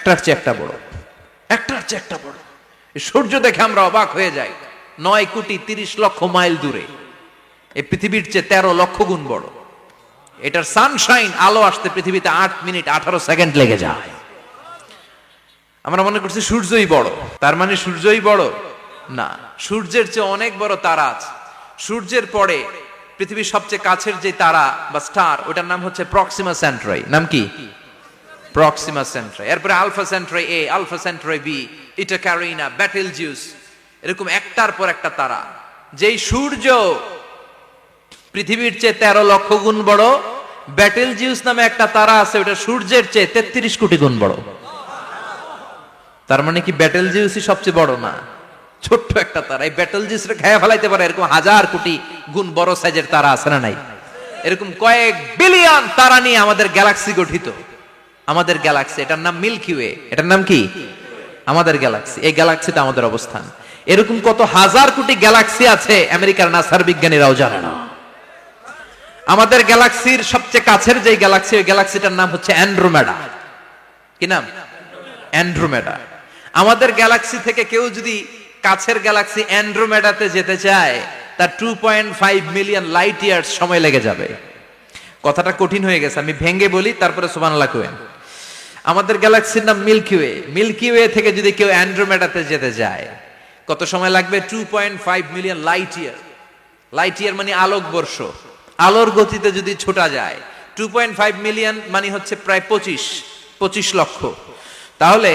একটার চেয়ে একটা বড়। একটার চেয়ে একটা বড়। সূর্য দেখে আমরা অবাক হয়ে যাই। নয় কোটি তিরিশ লক্ষ মাইল দূরে। এই পৃথিবীর চেয়ে তেরো লক্ষ গুণ বড়। এটার সানশাইন আলো আসতে পৃথিবীতে আট মিনিট আঠারো সেকেন্ড লেগে যায়। আমরা মনে করছি সূর্যই বড়। তার মানে সূর্যই বড়? না। সূর্যের চেয়ে অনেক বড় তারা আছে। সূর্যের পরে পৃথিবীর সবচেয়ে কাছের যে তারা বা স্টার ওটার নাম হচ্ছে প্রক্সিমা সেন্ট্রাই নাম কি? প্রক্সিমা সেন্ট্রাই এরপরে Alpha Centauri A Alpha Centauri B Eta Carinae Betelgeuse এরকম একটার পর একটা তারা। যেই সূর্য পৃথিবীর চেয়ে তেরো লক্ষ গুণ বড় ব্যাটেল জিউস নামে একটা তারা আছে, ওটা সূর্যের চেয়ে তেত্রিশ কোটি গুণ বড়। তার মানে কি ব্যাটেল জিউসই সবচেয়ে বড় না? ছোট্ট একটা তারা। এই ব্যাটেল জিউসটা খেয়ে ফেলাইতে পারে, এরকম হাজার কোটি গুণ বড় সাইজের তারা আছে না নাই? এরকম কয়েক বিলিয়ন তারা নিয়ে আমাদের গ্যালাক্সি গঠিত। আমাদের গ্যালাক্সি এটার নাম মিল্কি ওয়ে এটার নাম কি? আমাদের গ্যালাক্সি এই গ্যালাক্সিতে আমাদের অবস্থান। এরকম কত হাজার কোটি গ্যালাক্সি আছে, আমেরিকার নাসার বিজ্ঞানীরাও জানে না আমাদের গ্যালাক্সির সবচেয়ে কাছের যে গ্যালাক্সি ওই গ্যালাক্সিটার নাম হচ্ছে অ্যান্ড্রোমেডা কি নাম? অ্যান্ড্রোমেডা আমাদের গ্যালাক্সি থেকে কেউ যদি কাছের গ্যালাক্সি অ্যান্ড্রোমেডাতে যেতে চায়, তার two point five million light years সময় লেগে যাবে। কথাটা কঠিন হয়ে গেছে, আমি ভেঙ্গে বলি, তারপরে সুবহানাল্লাহ কোয়েন আমাদের গ্যালাক্সির নাম মিল্কি ওয়ে। মিল্কি ওয়ে থেকে যদি কেউ অ্যান্ড্রোমেডাতে যেতে যায়, কত সময় লাগবে? Two point five million light year light year মানে আলোক বর্ষ। আলোর গতিতে যদি ছোটা যায় টু পয়েন্ট ফাইভ মিলিয়ন মানে হচ্ছে প্রায় পঁচিশ পঁচিশ লক্ষ। তাহলে